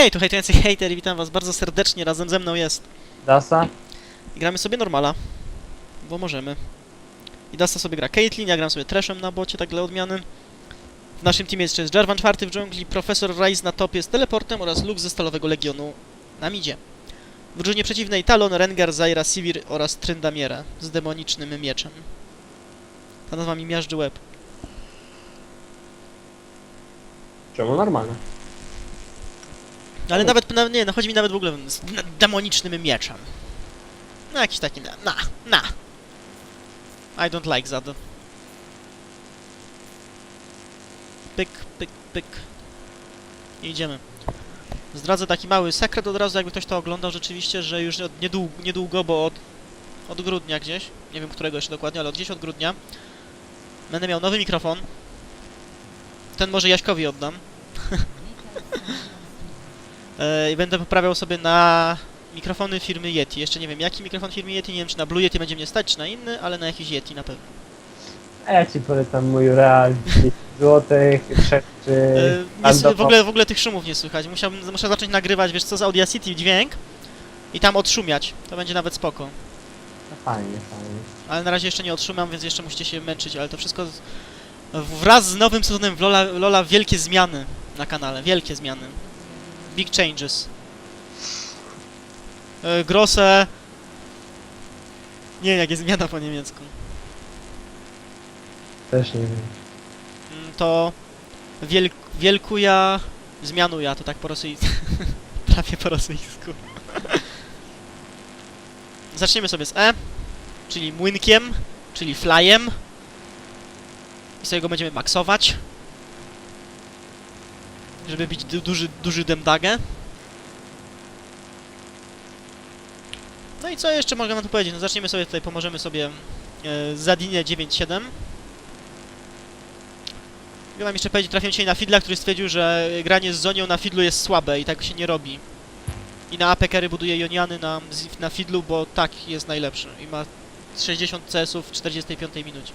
Hej, tu hejtujący hejter i witam was bardzo serdecznie, razem ze mną jest. Dasa? I gramy sobie normala, bo możemy. I Dasta sobie gra Caitlyn, ja gram sobie Trashem na bocie, tak dla odmiany. W naszym teamie jeszcze jest Jarvan czwarty w dżungli, Profesor Rise na topie z teleportem oraz Luke ze Stalowego Legionu na midzie. W drużynie przeciwnej Talon, Rengar, Zaira, Sivir oraz Tryndamiera z demonicznym mieczem. Ta nazwa mi miażdży łeb. Czemu normalne? Ale nawet, na, nie, no chodzi mi nawet w ogóle z demonicznym mieczem. No jakiś taki, na, na, na. I don't like that. Pyk, pyk, pyk. I idziemy. Zdradzę taki mały sekret od razu, jakby ktoś to oglądał rzeczywiście, że już niedługo, niedługo bo od, od grudnia gdzieś, nie wiem którego jeszcze dokładnie, ale od gdzieś od grudnia, będę miał nowy mikrofon. Ten może Jaśkowi oddam. E, I będę poprawiał sobie na mikrofony firmy Yeti. Jeszcze nie wiem jaki mikrofon firmy Yeti, nie wiem czy na Blue Yeti będzie mnie stać, czy na inny, ale na jakiś Yeti na pewno. A ja ci polecam mój real 10 złotych, nie, s- w, ogóle, w ogóle tych szumów nie słychać. Musiałbym, muszę zacząć nagrywać, wiesz co, z Audacity dźwięk i tam odszumiać. To będzie nawet spoko. No fajnie, fajnie. Ale na razie jeszcze nie odszumiam, więc jeszcze musicie się męczyć, ale to wszystko z, wraz z nowym sezonem w Lola, Lola wielkie zmiany na kanale, wielkie zmiany. Big changes. E, Grosse... Nie wiem jak jest zmiana po niemiecku. Też nie wiem. Mm, To... Wiel, wielkuja... Zmianuja, to tak po rosyjsku. Prawie po rosyjsku. Zaczniemy sobie z E, czyli młynkiem, czyli flyem. I sobie go będziemy maksować. Żeby bić du duży, duży demdagę. No i co jeszcze mogę na to powiedzieć? No zaczniemy sobie tutaj, pomożemy sobie e, Zadinie 9.7. Ja wam jeszcze powiedzieć, trafiłem dzisiaj na Fidla, który stwierdził, że granie z Zonią na Fidlu jest słabe i tak się nie robi. I na APK buduje Joniany na, na Fidlu, bo tak jest najlepszy. I ma 60 CS-ów w 45 minucie.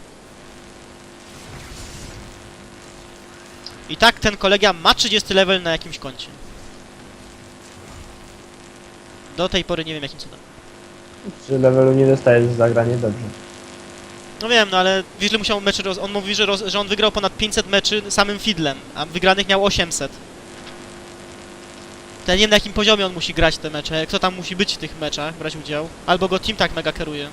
I tak ten kolega ma 30 level na jakimś koncie. Do tej pory nie wiem jakim cudem. Przy levelu nie dostajesz za granie dobrze. No wiem, no ale wiesz, ile musiał meczy roz... On mówi, że, roz... że on wygrał ponad 500 meczy samym Fidlem, a wygranych miał 800. To ja nie wiem na jakim poziomie on musi grać te mecze, kto tam musi być w tych meczach, brać udział. Albo go team tak mega kieruje.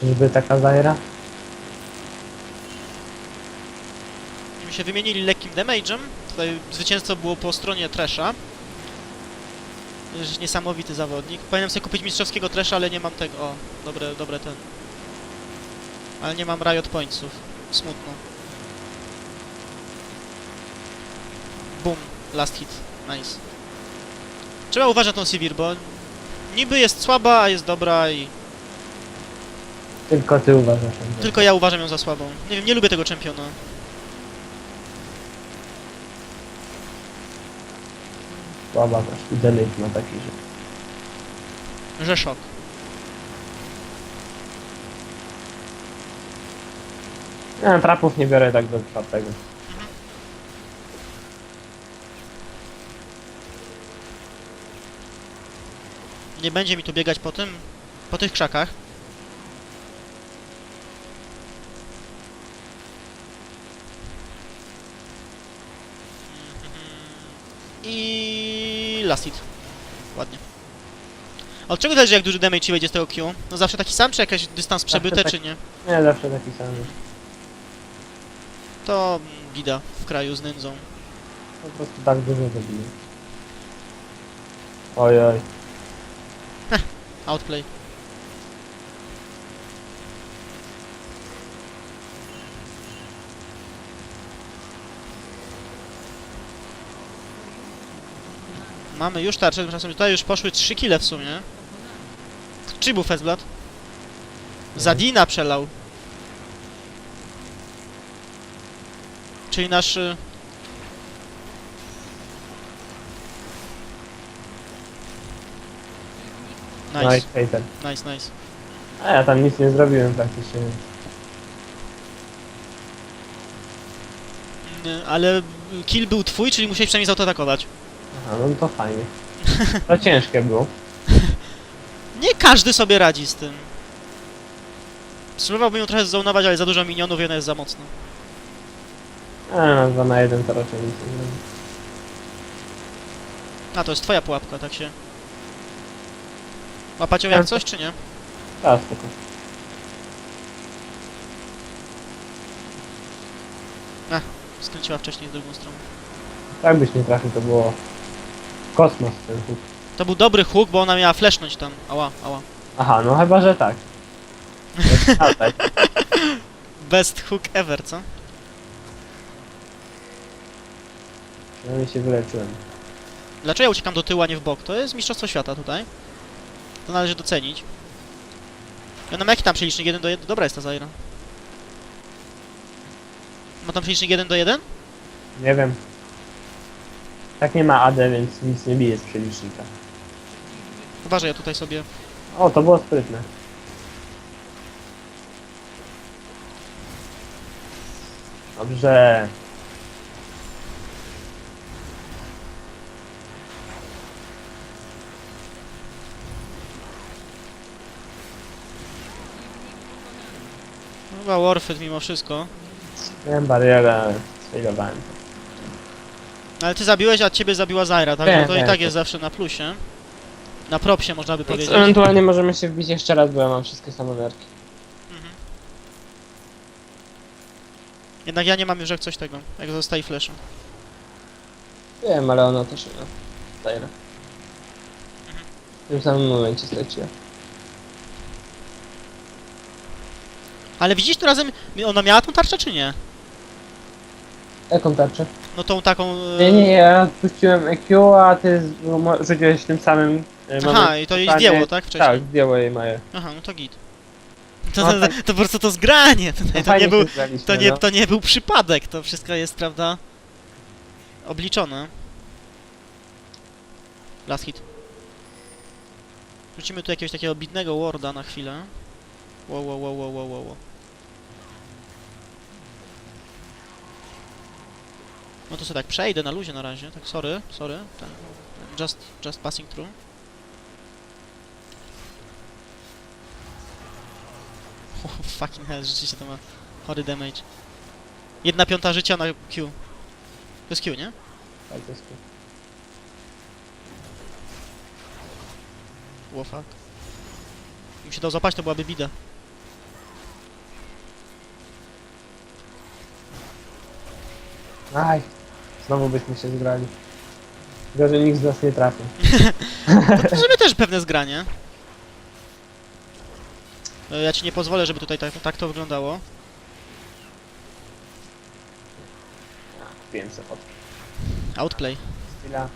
Czyżby taka Zaira? Myśmy się wymienili lekkim damage'em. Tutaj zwycięstwo było po stronie Tresha. Niesamowity zawodnik. Powinienem sobie kupić mistrzowskiego Tresha, ale nie mam tego. O, dobre, dobre ten. Ale nie mam Riot Pointsów. Smutno. Boom. Last hit. Nice. Trzeba uważać na tą Sivir, bo niby jest słaba, a jest dobra i... Tylko ty uważasz. Tylko ja uważam ją za słabą. Nie wiem, nie lubię tego czempiona. Słaba też. I delete ma taki, że... Że szok. Ja trapów nie biorę tak do czwartego. Nie będzie mi tu biegać po tym, po tych krzakach. I last hit. Ładnie. A Od czego zależy jak duży damage ci wejdzie z tego Q? No zawsze taki sam, czy jakiś dystans przebyte, tak. czy nie? Nie, zawsze taki sam. To bida w kraju z nędzą. Po prostu tak dużo zabiję. Oj, oj. Outplay. Mamy już tarczę, tymczasem tutaj już poszły 3 kile w sumie. Czy był Fezblad? Zadina przelał. Czyli nasz... y, Nice, hater. nice, nice. A ja tam nic nie zrobiłem praktycznie. y, ale kill był twój, czyli musiałeś przynajmniej zaatakować. Aha, no to fajnie. To ciężkie było. Nie każdy sobie radzi z tym. Spróbowałbym ją trochę zonować, ale za dużo minionów i ona jest za mocna. A, no, 2 na 1 to raczej nic nie zrobi. A, to jest twoja pułapka, tak się... Łapać ją jak coś, czy nie? Tak, spoko. Skręciła wcześniej w drugą stronę. Tak byś nie trafił, to było kosmos ten huk. To był dobry huk, bo ona miała flashnąć tam. Ała, ała. Aha, no chyba, że tak. Tak. Best hook ever, co? No i się wyleczyłem. Dlaczego ja uciekam do tyłu, a nie w bok? To jest mistrzostwo świata tutaj. To należy docenić. Ja mam jaki tam przelicznik 1 do 1? Dobra jest ta Zaira. Ma tam przelicznik 1 do 1? Nie wiem. Tak nie ma AD, więc nic nie bije z przelicznika. Że ja tutaj sobie... O, to było sprytne. Dobrze. Chyba Warfed mimo wszystko. Miałem barierę, sfailowałem to. Ale ty zabiłeś, a ciebie zabiła Zaira, tak? Nie, No to i nie, tak to- jest zawsze na plusie. Na propsie można by powiedzieć. Ewentualnie możemy się wbić jeszcze raz, bo ja mam wszystkie samonerki. Mhm. Jednak ja nie mam już jak coś tego, jak zostaje fleszem. Wiem, ale ona też nie. Zaira. W tym samym momencie straciła. Ale widzisz, tu razem ona miała tą tarczę, czy nie? Jaką tarczę? No tą taką... e, Nie, nie, ja puściłem EQ, a ty z- rzuciłeś tym samym e, Aha, i to jej pytanie. zdjęło, tak? Wcześniej. Tak, zdjęło jej Maję. Aha, no to git. To, No to, tak. to, to po prostu to zgranie, to, No to, fajnie nie był, się zgraliśmy, to, nie, no. to nie był przypadek, to wszystko jest, prawda, obliczone. Last hit. Rzucimy tu jakiegoś takiego bidnego warda na chwilę. Wow, wow, wow, wow, wow, wow, wow. No to sobie tak przejdę na luzie na razie, tak sorry, sorry, ten, just, just passing through. Oh, fucking hell, rzeczywiście to ma chory damage. Jedna piąta życia na Q. To jest Q, nie? Tak, to jest cool. Wow, fuck. Gdybym się dał zapać, to byłaby bida. Aj, znowu byśmy się zgrali. Że nikt z nas nie trafił. To żeby też pewne zgranie. E, Ja ci nie pozwolę, żeby tutaj tak, tak to wyglądało. Kupiłem sobie od Outplay. chwila.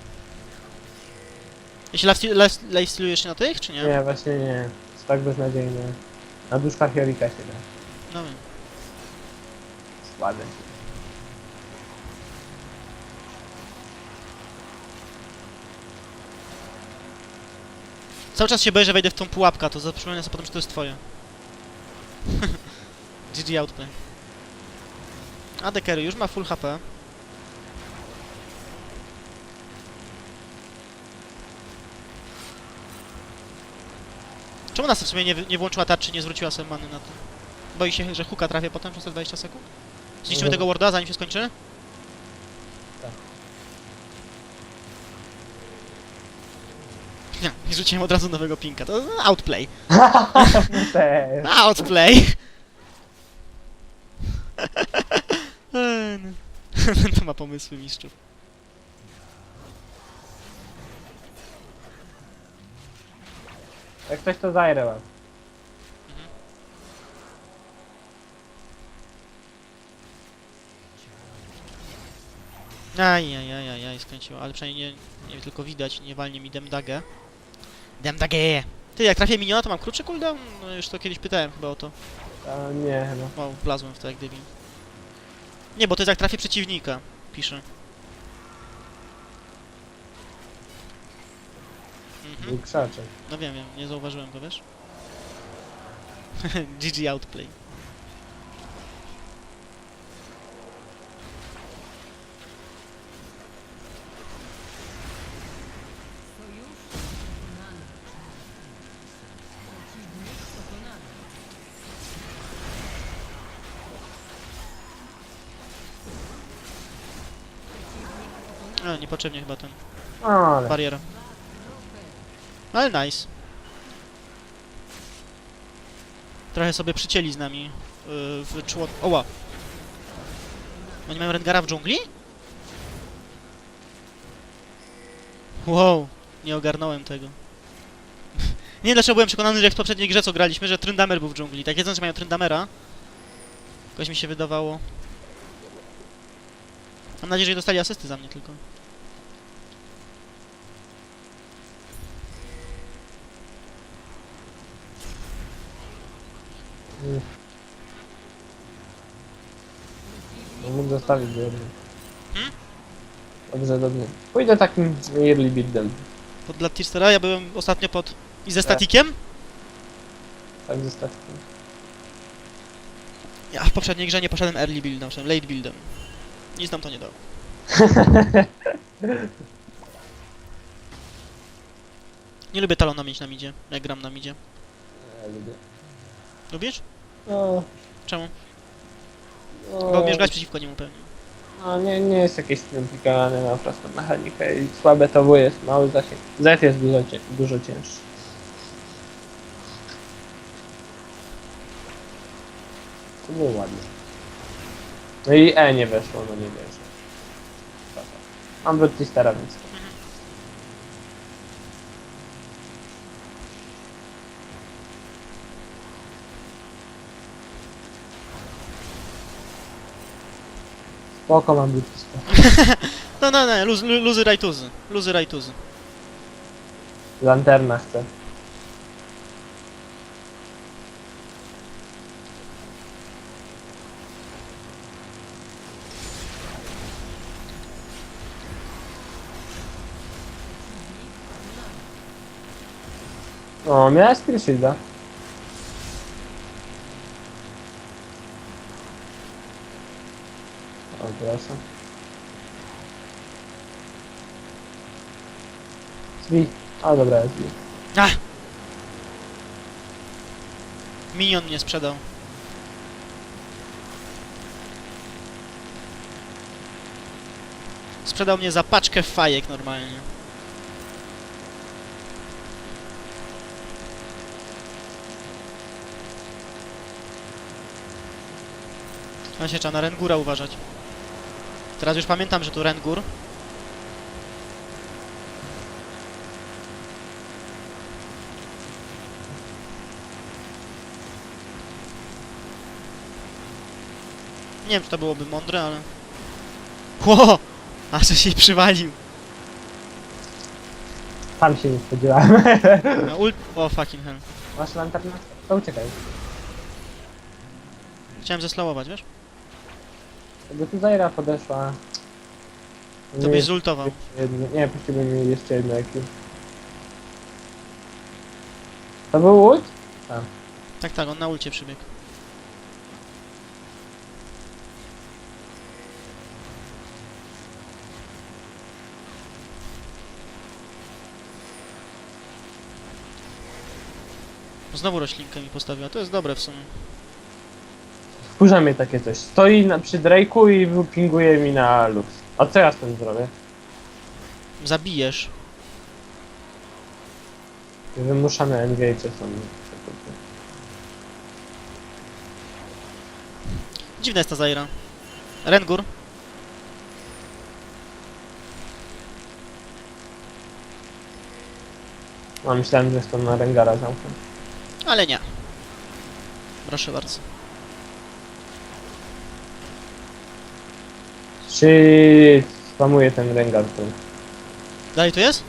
Jeśli lifesteal- lif- lifestealujesz się na tych, czy nie? Nie, właśnie nie. Jest tak beznadziejne. Na duszkach Jorika się da. No wiem. Słabe. Cały czas się boję, że wejdę w tą pułapkę, to zaprzypomnę sobie potem, że to jest twoje. GG outplay. A Dekery już ma full HP. Czemu nas w sumie nie, nie włączyła tarczy, nie zwróciła sobie many na to? Boi się, że huka trafię potem przez te 20 sekund? Zniszczymy Mhm. tego warda, zanim się skończy? Tak. Nie, i rzuciłem od razu nowego pinka. To outplay. Też. Outplay! To ma pomysły mistrzów. Jak ktoś to zajrę was. Aj, aj, aj, aj, aj, skręciło, ale przynajmniej nie, nie tylko widać, nie walnie mi Demdagę. Demdagę! Ty, jak trafię miniona, to mam krótszy cooldown? No już to kiedyś pytałem chyba o to. A, nie, chyba. O, wlazłem w to jak debil. Nie, bo to jest jak trafię przeciwnika, pisze. Mhm. No wiem, wiem, nie zauważyłem go, wiesz? GG outplay. No, niepotrzebnie chyba ten. Ale... Bariera. Ale nice. Trochę sobie przycięli z nami yy, w czło... Oła! Oni mają Rengara w dżungli? Wow, nie ogarnąłem tego. nie wiem dlaczego byłem przekonany, że jak w poprzedniej grze co graliśmy, że Tryndamer był w dżungli. Tak wiedząc, że mają Tryndamera, jakoś mi się wydawało. Mam nadzieję, że nie dostali asysty za mnie tylko. No, mógł zostawić go jednym. Hmm? Dobrze, dobrze. Pójdę takim early buildem. Pod Blattistera, ja byłem ostatnio pod... I ze statikiem? Tak ze statkiem. Ja w poprzedniej grze nie poszedłem early buildem, poszedłem late buildem. Nic nam to nie dało. Nie lubię talona mieć na midzie, jak gram na midzie. Ja lubię. Lubisz? No, Czemu? no, Bo umiesz grać przeciwko niemu pewnie. no nie, nie jest jakieś skomplikowane na prostą mechanikę i słabe to W jest, mały zasięg. Z jest dużo, cię, dużo cięższy. To było ładnie. No i E nie weszło, no nie wierzę. Dobra. Mam Bloodtistera, więc... Spoko mam Bloodtistera. No, no, no, luz, lu- luzy rajtuzy. Luzy rajtuzy. Lanterna chcę. O, miałeś Skillshielda. O, proszę. Zbi. A, dobra, jest zbi. Minion mnie sprzedał. Sprzedał mnie za paczkę fajek normalnie. A się trzeba na Rengura uważać. Teraz już pamiętam, że tu Rengur. Nie wiem, czy to byłoby mądre, ale... Ło! A że się przywalił. Tam się nie spodziewałem. No, ult... O, fucking hell. Masz lanternę? To uciekaj. Chciałem zeslowować, wiesz? Jakby tu Zaira podeszła. To byś zultował. Jedno, nie, puściłbym mi jeszcze jedno jakie. To był ult? Tak, tak, on na ulcie przybiegł. Znowu roślinkę mi postawiła, to jest dobre w sumie. Wkurza mnie takie coś. Stoi na, przy Drake'u i pinguje mi na luz. A co ja z tym zrobię? Zabijesz. Wymuszane engage są. Dziwna jest ta Zaira. Rengur. No myślałem, że to na Rengara zamknę. Ale nie. Proszę bardzo. Czy spamuje ten Rengar tu? Dalej tu jest?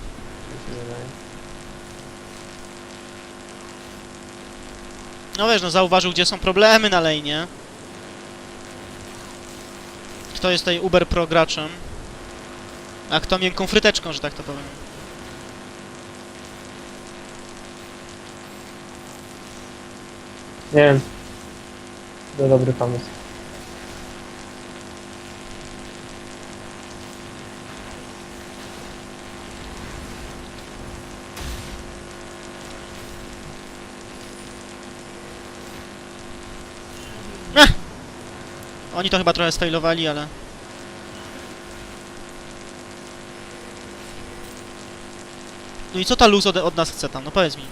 No wiesz, no zauważył, gdzie są problemy na lane. Kto jest tutaj uber pro graczem? A kto miękką fryteczką, że tak to powiem. Nie wiem. To dobry pomysł. Oni to chyba trochę sfailowali, ale... No i co ta luz od, od, nas chce tam? No powiedz mi.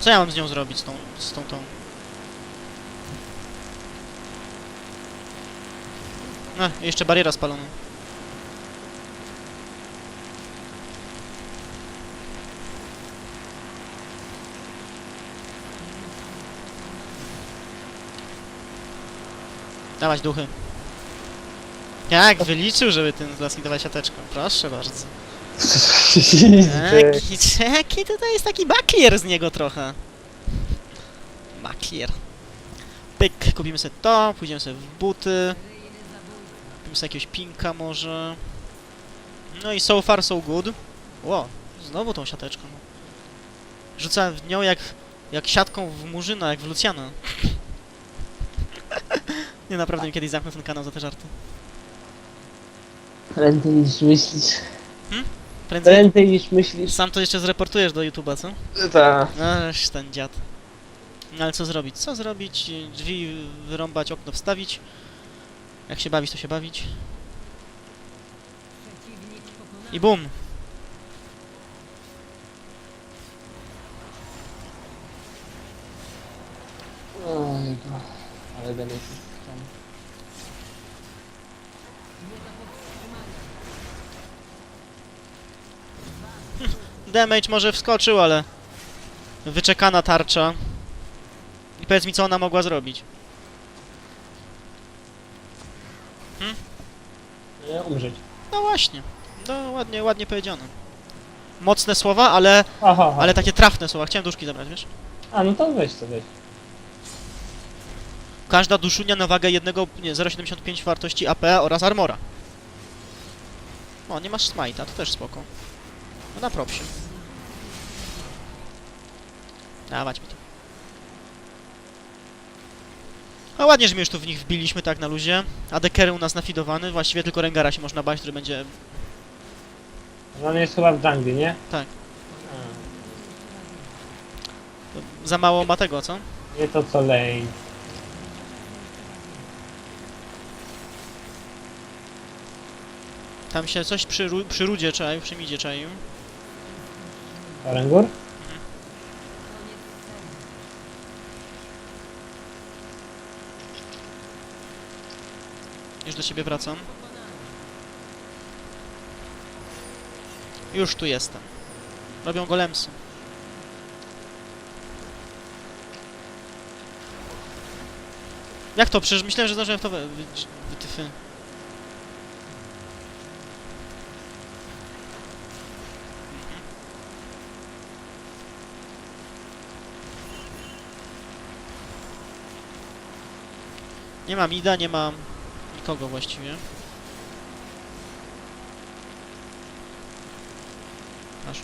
Co ja mam z nią zrobić, z tą... z tą... tą? A, jeszcze bariera spalona. Dawać duchy. Jak wyliczył, żeby ten laski dawać siateczką? Proszę bardzo. Jaki, jaki tutaj jest taki baklier z niego trochę. Baklier. Pyk, kupimy sobie to, pójdziemy sobie w buty. Kupimy sobie jakiegoś pinka może. No i so far so good. Ło, znowu tą siateczką. Rzucałem w nią jak, jak siatką w Murzyna, jak w Lucjana. Nie, naprawdę mi kiedyś zamknę ten kanał za te żarty. Prędzej niż myślisz. Prędzej Prędzej niż myślisz. sam to jeszcze zreportujesz do YouTube'a, co? Tak. Ależ ten dziad. No ale co zrobić? Co zrobić? Drzwi wyrąbać, okno wstawić. Jak się bawić, to się bawić. I bum! Ojku. Ale benefit. Damage może wskoczył, ale... Wyczekana tarcza. I powiedz mi, co ona mogła zrobić. Nie, umrzeć. No właśnie. No, ładnie, ładnie powiedziane. Mocne słowa, ale, Aha, aha. ale takie trafne słowa. Chciałem duszki zabrać, wiesz? A, no to weź to, weź. Każda duszunia na wagę jednego, nie, 0,75 wartości AP oraz armora. O, nie masz smite'a, to też spoko. No na propsie. Dawać mi to. A ładnie, że my już tu w nich wbiliśmy tak na luzie. ADKR u nas nafidowany, właściwie tylko Rengara się można bać, który będzie... Że On jest chyba w dżungli, nie? Tak. A, Za mało ma tego, co? Nie to co lane. Tam się coś przy, ru- przy rudzie czaił, przy midzie czaił. Orengur? Już do siebie wracam. Już tu jestem. Robią golemsy. Jak to? Przecież myślałem, że zdążyłem w to wy... wy... wytyfy. Nie mam Ida, nie mam nikogo właściwie. Masz.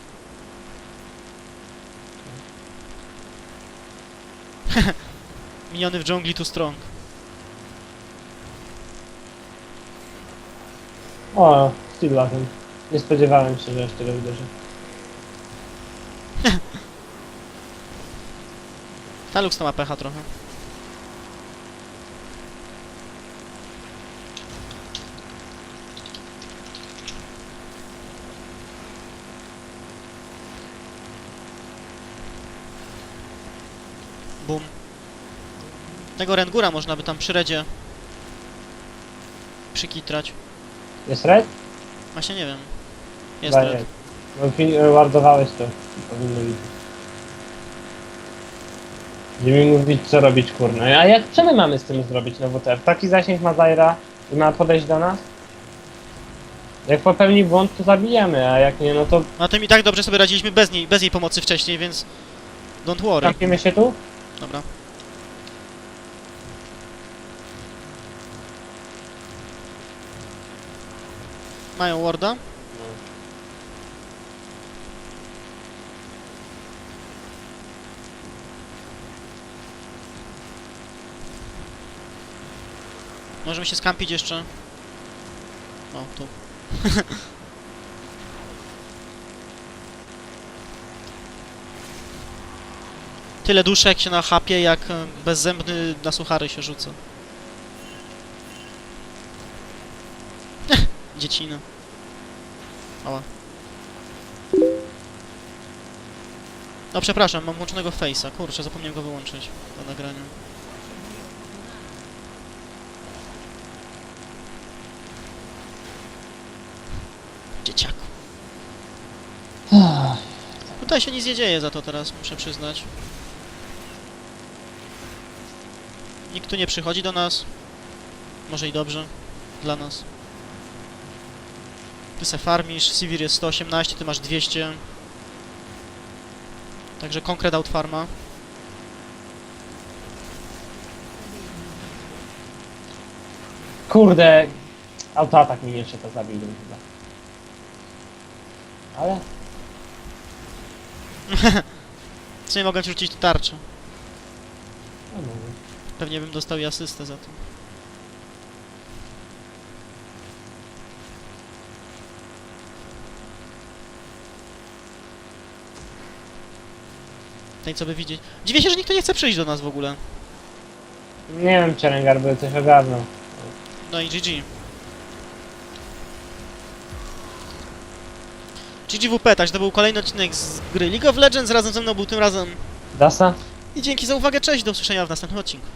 Miniony w dżungli tu strong. O, Steel Latem. Nie spodziewałem się, że aż tyle uderzy. Talux to ma pecha trochę. Bum. Tego Rengura można by tam przy redzie przykitrać. Jest red? Właśnie nie wiem. Jest Chyba red. No fin- wardowałeś to. Powinno być. Nie mi mówić co robić kurno. A jak co my mamy z tym zrobić na WTF? Taki zasięg ma Zaira i ma podejść do nas? Jak popełni błąd to zabijemy, a jak nie no to No tym i tak dobrze sobie radziliśmy bez niej, bez jej pomocy wcześniej, więc don't worry. trampimy się tu? Dobra. Mają warda? Możemy się skampić jeszcze. O, tu. Tyle duszek się nachapie, jak e, bezzębny na suchary się rzuca. Dziecina. Ała. No przepraszam, mam włączonego face'a. Kurczę, zapomniałem go wyłączyć do nagrania. Dzieciaku. Tutaj się nic nie dzieje za to teraz, muszę przyznać. Nikt tu nie przychodzi do nas. Może i dobrze. Dla nas. Ty se farmisz, Sivir jest 118, ty masz 200. Także konkret out farma. Kurde, autoatak mi jeszcze to zabił chyba. Ale Co nie mogę ci rzucić tarczę. no, no. Pewnie bym dostał i asystę za to. Tej co by widzieć. Dziwię się, że nikt tu nie chce przyjść do nas w ogóle. nie wiem czy Rengar by coś ogarnął. No i GG. GGWP, także to był kolejny odcinek z gry League of Legends. Razem ze mną był tym razem. Dasa? I dzięki za uwagę, cześć, do usłyszenia w następnym odcinku.